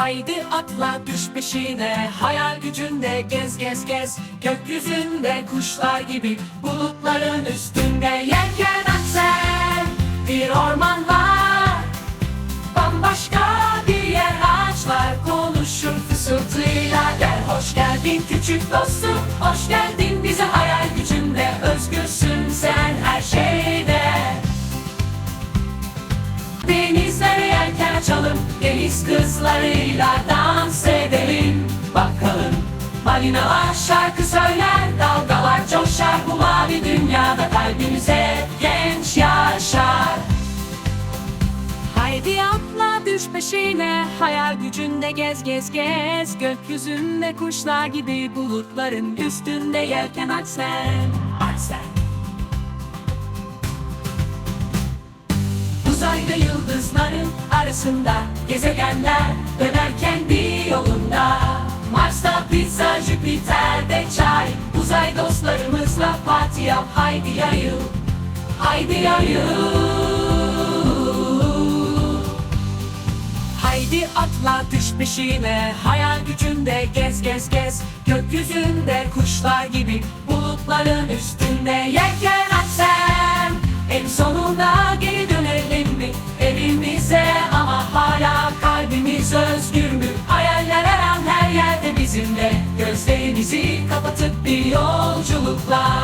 Haydi atla düş peşine Hayal gücünde gez gez gez. Gökyüzünde kuşlar gibi Bulutların üstünde Yelken aç sen. Bir orman var Bambaşka bir yer ağaçlar. Konuşur fısıltıyla Gel hoş geldin küçük dostum Hoş geldin Deniz kızlarıyla dans edelim. Bakalım balinalar şarkı söyler Dalgalar coşar. Bu mavi dünyada Kalbimize genç yaşar. Haydi atla düş peşine Hayal gücünde gez gez gez. Gökyüzünde kuşlar gibi Bulutların üstünde yelken aç sen Aç sen Uzayda yıldızların arasında Gezegenler döner kendi yolunda. Mars'ta pizza, Jüpiter'de çay Uzay dostlarımızla parti yap Haydi yayıl, haydi yayıl. Haydi atla düş peşine Hayal gücünde gez gez gez. Gökyüzünde kuşlar gibi Bulutların üstünde yelken Gözlerimizi kapatıp bir yolculukla